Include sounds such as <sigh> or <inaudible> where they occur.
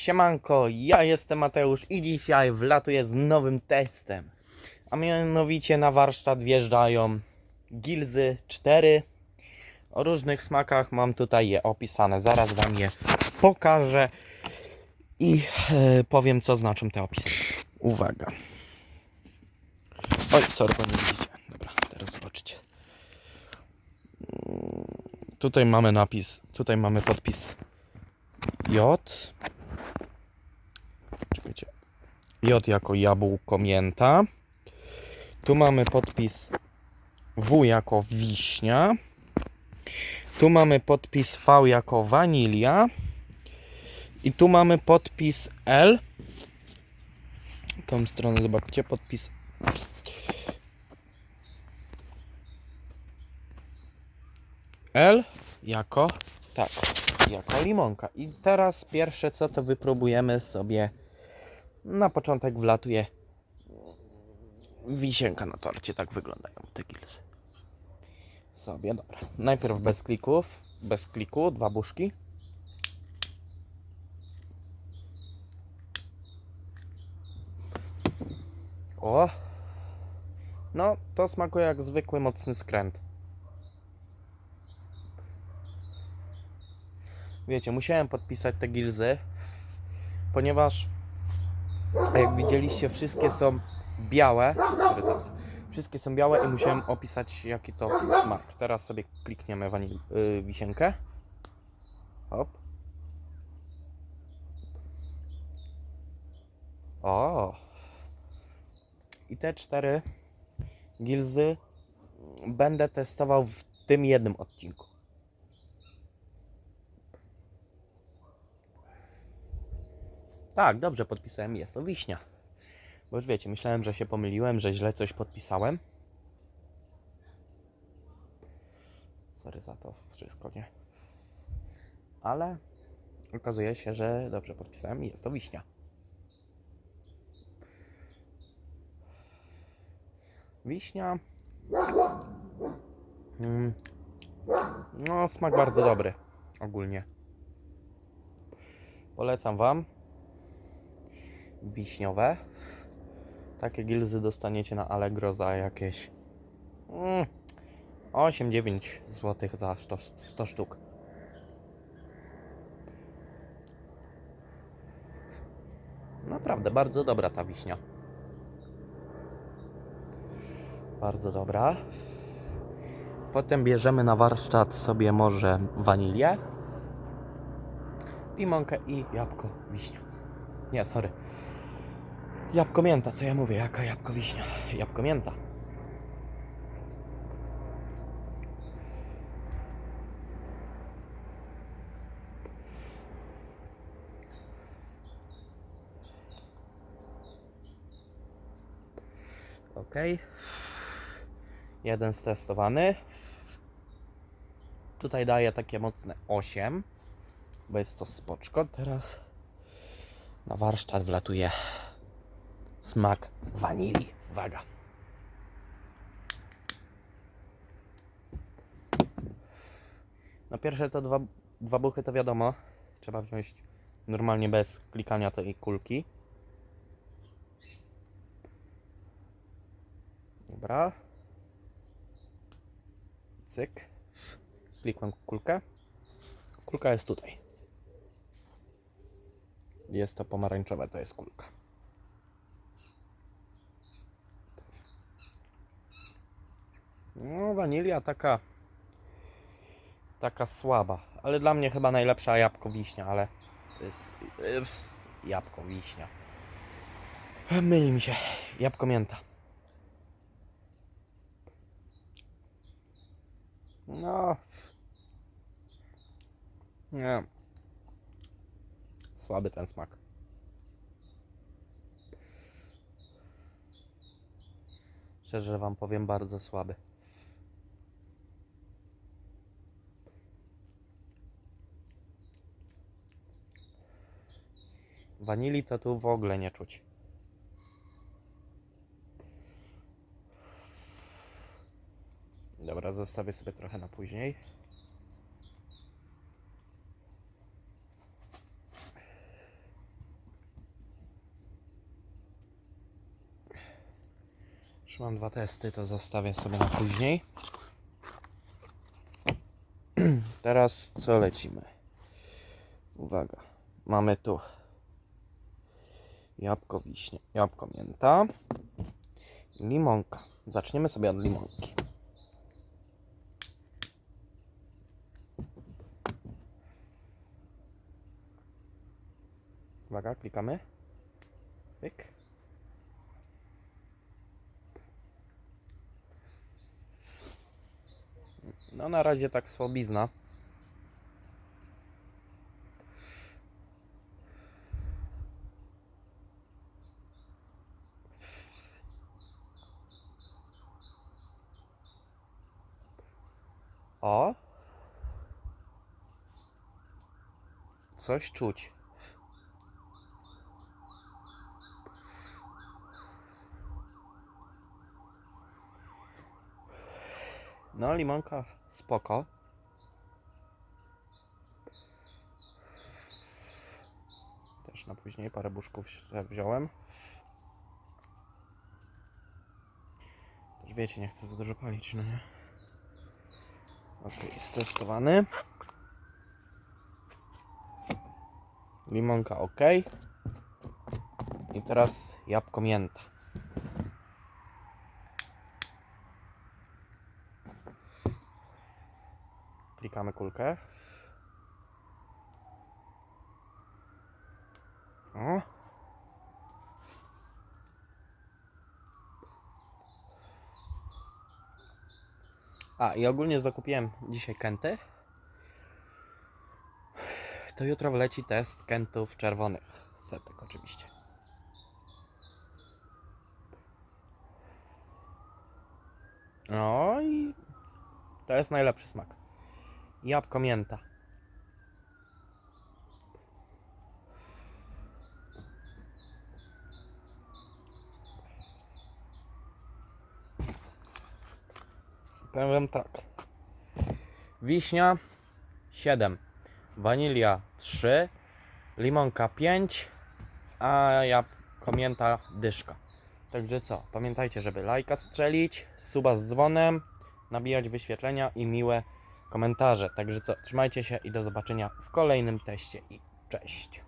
Siemanko, ja jestem Mateusz i dzisiaj wlatuję z nowym testem. A mianowicie na warsztat wjeżdżają gilzy 4 o różnych smakach. Mam tutaj je opisane, zaraz Wam je pokażę i e, powiem co znaczą te opisy. Uwaga. Oj, sorry, bo nie widzicie. Dobra, teraz zobaczycie. Mm, Tutaj mamy napis, tutaj mamy podpis J. J jako jabłko mięta. Tu mamy podpis W jako wiśnia. Tu mamy podpis V jako wanilia. I tu mamy podpis L. Tą stronę zobaczcie, podpis L jako tak, jako limonka. I teraz pierwsze co to wypróbujemy sobie na początek wlatuje wisienka na torcie, tak wyglądają te gilsy. Sobie, dobra. Najpierw bez klików, bez kliku, dwa buszki. O! No, to smakuje jak zwykły mocny skręt. Wiecie, musiałem podpisać te gilzy, ponieważ jak widzieliście, wszystkie są białe. Wszystkie są białe i musiałem opisać jaki to smak. Teraz sobie klikniemy wanil, yy, wisienkę. Hop. O. I te cztery gilzy będę testował w tym jednym odcinku. Tak, dobrze podpisałem, jest to wiśnia. Bo już wiecie, myślałem, że się pomyliłem, że źle coś podpisałem. Sorry za to wszystko, nie? Ale okazuje się, że dobrze podpisałem jest to wiśnia. Wiśnia. Mm. No, smak bardzo dobry. Ogólnie. Polecam Wam wiśniowe. Takie gilzy dostaniecie na Allegro za jakieś mm, 8-9 zł za 100, 100 sztuk. Naprawdę bardzo dobra ta wiśnia. Bardzo dobra. Potem bierzemy na warsztat sobie może wanilię, limonkę i jabłko wiśnia. Nie, sorry. Jabłko mięta, co ja mówię? Jaka jabłko wiśnia? Jabłko mięta. Ok. Jeden stestowany. Tutaj daję takie mocne 8, bo jest to spoczko. Teraz na warsztat wlatuje smak wanilii. Uwaga. No pierwsze to dwa, dwa buchy to wiadomo. Trzeba wziąć normalnie bez klikania tej kulki. Dobra. Cyk. Klikłem kulkę. Kulka jest tutaj. Jest to pomarańczowe, to jest kulka. No, wanilia taka taka słaba, ale dla mnie chyba najlepsza jabłko wiśnia, ale to jest yy, jabłko wiśnia. Myli mi się, jabłko mięta. No. Nie. Słaby ten smak. Szczerze wam powiem, bardzo słaby. Wanili to tu w ogóle nie czuć. Dobra, zostawię sobie trochę na później. Mam dwa testy, to zostawię sobie na później. <clears throat> Teraz co lecimy? Uwaga, mamy tu jabłko wiśnie, jabłko mięta, limonka. Zaczniemy sobie od limonki. Uwaga, klikamy. Pyk. No na razie tak słabizna. O! Coś czuć. No, limonka spoko. Też na później parę buszków wziąłem. Też wiecie, nie chcę za dużo palić, no nie? Ok, stestowany. Limonka ok. I teraz jabłko mięta. Klikamy kulkę. O. A i ogólnie zakupiłem dzisiaj kenty. To jutro wleci test kentów czerwonych. Setek oczywiście. No i to jest najlepszy smak. Jabłko mięta. Powiem tak. Wiśnia 7, wanilia 3, limonka 5, a jabłko mięta dyszka. Także co, pamiętajcie, żeby lajka strzelić, suba z dzwonem, nabijać wyświetlenia i miłe komentarze. Także co, trzymajcie się i do zobaczenia w kolejnym teście i cześć.